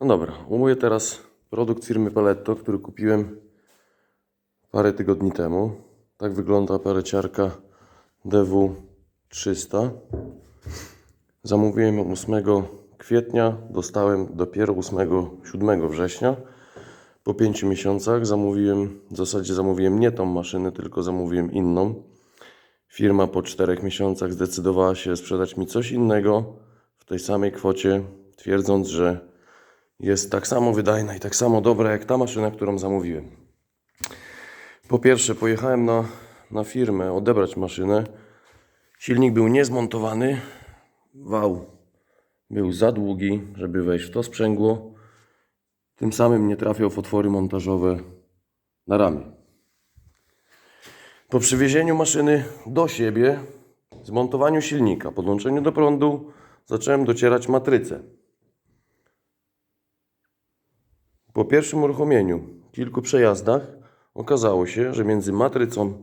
No dobra, umówię teraz produkt firmy Paletto, który kupiłem parę tygodni temu. Tak wygląda peleciarka DW300. Zamówiłem ją 8 kwietnia, dostałem dopiero 8-7 września. Po 5 miesiącach zamówiłem, w zasadzie zamówiłem nie tą maszynę, tylko zamówiłem inną. Firma po 4 miesiącach zdecydowała się sprzedać mi coś innego w tej samej kwocie, twierdząc, że jest tak samo wydajna i tak samo dobra jak ta maszyna, którą zamówiłem. Po pierwsze, pojechałem na, na firmę odebrać maszynę. Silnik był niezmontowany. Wał był za długi, żeby wejść w to sprzęgło. Tym samym nie trafiał w otwory montażowe na ramię. Po przywiezieniu maszyny do siebie, zmontowaniu silnika, podłączeniu do prądu, zacząłem docierać matrycę. Po pierwszym uruchomieniu, kilku przejazdach, okazało się, że między matrycą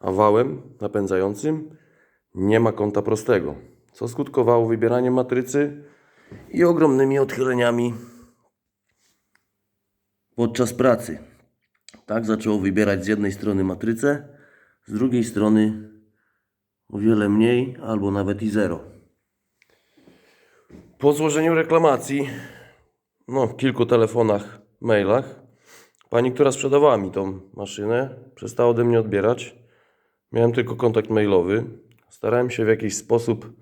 a wałem napędzającym nie ma kąta prostego, co skutkowało wybieraniem matrycy i ogromnymi odchyleniami podczas pracy. Tak zaczęło wybierać z jednej strony matrycę, z drugiej strony o wiele mniej albo nawet i zero. Po złożeniu reklamacji, no w kilku telefonach, mailach, pani, która sprzedawała mi tą maszynę, przestała ode mnie odbierać. Miałem tylko kontakt mailowy. Starałem się w jakiś sposób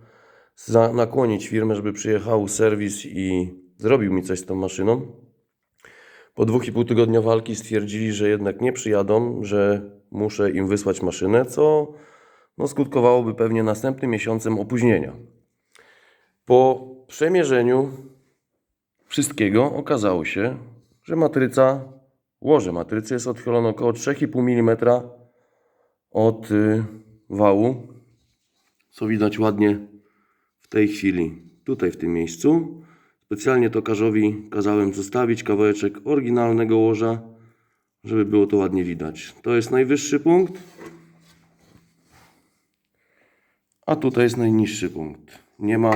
nakłonić firmę, żeby przyjechał serwis i zrobił mi coś z tą maszyną. Po dwóch i pół tygodnia walki stwierdzili, że jednak nie przyjadą, że muszę im wysłać maszynę, co no, skutkowałoby pewnie następnym miesiącem opóźnienia. Po przemierzeniu wszystkiego okazało się, że matryca, łoże matrycy jest odchylone około 3,5 mm od y, wału, co widać ładnie w tej chwili, tutaj w tym miejscu. Specjalnie tokarzowi kazałem zostawić kawałeczek oryginalnego łoża, żeby było to ładnie widać. To jest najwyższy punkt, a tutaj jest najniższy punkt. Nie ma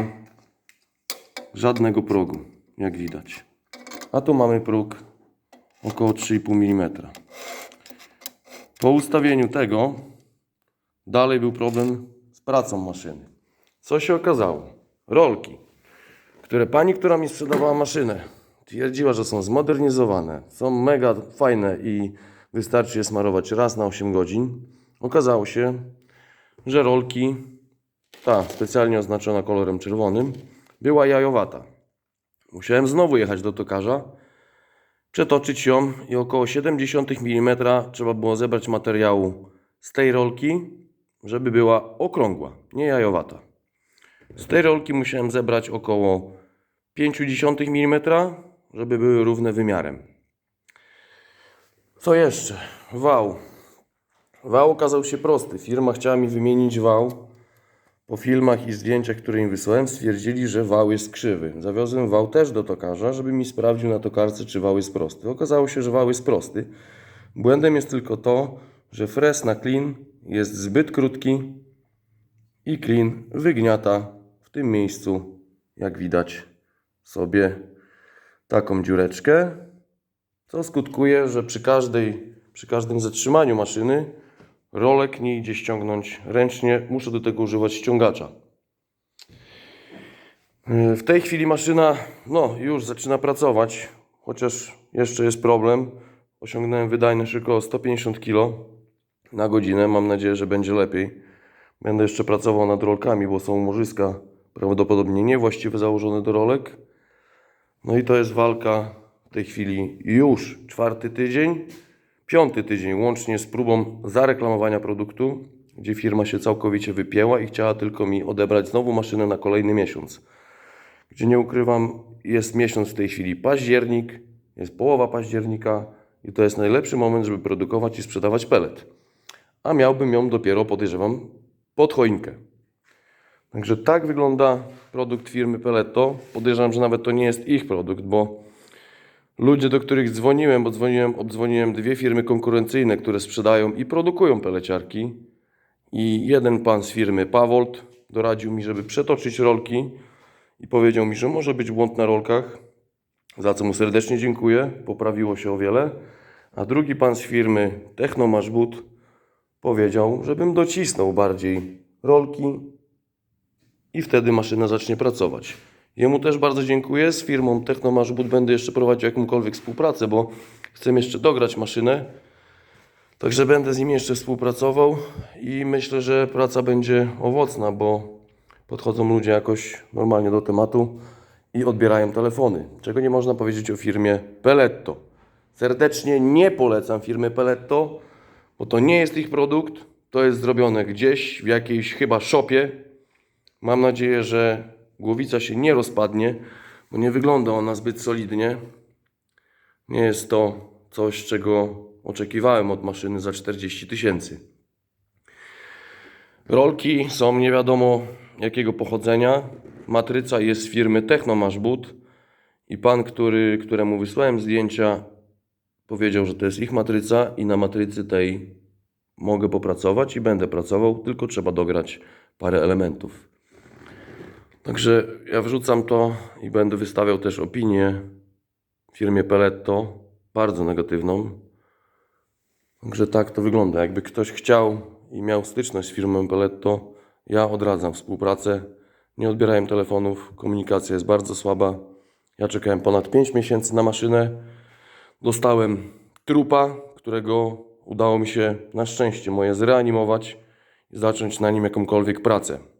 żadnego progu, jak widać. A tu mamy próg około 3,5 mm. Po ustawieniu tego dalej był problem z pracą maszyny. Co się okazało? Rolki, które pani, która mi sprzedawała maszynę, twierdziła, że są zmodernizowane, są mega fajne i wystarczy je smarować raz na 8 godzin. Okazało się, że rolki, ta specjalnie oznaczona kolorem czerwonym, była jajowata. Musiałem znowu jechać do tokarza, przetoczyć ją i około 0,7 mm trzeba było zebrać materiału z tej rolki, żeby była okrągła, nie jajowata. Z tej rolki musiałem zebrać około 0,5 mm, żeby były równe wymiarem. Co jeszcze? Wał. Wał okazał się prosty. Firma chciała mi wymienić wał. Po filmach i zdjęciach, które im wysłałem, stwierdzili, że wał jest krzywy. Zawiozłem wał też do tokarza, żeby mi sprawdził na tokarce, czy wał jest prosty. Okazało się, że wał jest prosty. Błędem jest tylko to, że fres na klin jest zbyt krótki i klin wygniata w tym miejscu, jak widać sobie, taką dziureczkę, co skutkuje, że przy, każdej, przy każdym zatrzymaniu maszyny rolek nie idzie ściągnąć ręcznie, muszę do tego używać ściągacza. W tej chwili maszyna no, już zaczyna pracować, chociaż jeszcze jest problem. Osiągnąłem wydajność około 150 kg na godzinę. Mam nadzieję, że będzie lepiej. Będę jeszcze pracował nad rolkami, bo są morzyska prawdopodobnie niewłaściwie założone do rolek. No i to jest walka w tej chwili już czwarty tydzień, piąty tydzień, łącznie z próbą zareklamowania produktu, gdzie firma się całkowicie wypięła i chciała tylko mi odebrać znowu maszynę na kolejny miesiąc. Gdzie nie ukrywam, jest miesiąc w tej chwili październik, jest połowa października i to jest najlepszy moment, żeby produkować i sprzedawać pelet. A miałbym ją dopiero, podejrzewam, pod choinkę. Także tak wygląda produkt firmy Peletto. Podejrzewam, że nawet to nie jest ich produkt, bo ludzie, do których dzwoniłem, bo dzwoniłem, obdzwoniłem dwie firmy konkurencyjne, które sprzedają i produkują peleciarki. I jeden pan z firmy Pavolt doradził mi, żeby przetoczyć rolki i powiedział mi, że może być błąd na rolkach, za co mu serdecznie dziękuję. Poprawiło się o wiele. A drugi pan z firmy Technomasz But powiedział, żebym docisnął bardziej rolki i wtedy maszyna zacznie pracować. Jemu też bardzo dziękuję. Z firmą Technomasz But będę jeszcze prowadził jakąkolwiek współpracę, bo chcę jeszcze dograć maszynę. Także będę z nim jeszcze współpracował i myślę, że praca będzie owocna, bo podchodzą ludzie jakoś normalnie do tematu i odbierają telefony. Czego nie można powiedzieć o firmie Peletto. Serdecznie nie polecam firmy Peletto, bo to nie jest ich produkt. To jest zrobione gdzieś w jakiejś chyba shopie. Mam nadzieję, że głowica się nie rozpadnie, bo nie wygląda ona zbyt solidnie. Nie jest to coś, czego oczekiwałem od maszyny za 40 tysięcy. Rolki są nie wiadomo jakiego pochodzenia. Matryca jest firmy Technomasz But i pan, który, któremu wysłałem zdjęcia, powiedział, że to jest ich matryca i na matrycy tej mogę popracować i będę pracował, tylko trzeba dograć parę elementów. Także ja wrzucam to i będę wystawiał też opinię firmie Peletto, bardzo negatywną. Także tak to wygląda. Jakby ktoś chciał i miał styczność z firmą Peletto, ja odradzam współpracę. Nie odbierałem telefonów, komunikacja jest bardzo słaba. Ja czekałem ponad 5 miesięcy na maszynę. Dostałem trupa, którego udało mi się na szczęście moje zreanimować i zacząć na nim jakąkolwiek pracę.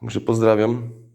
Także pozdrawiam.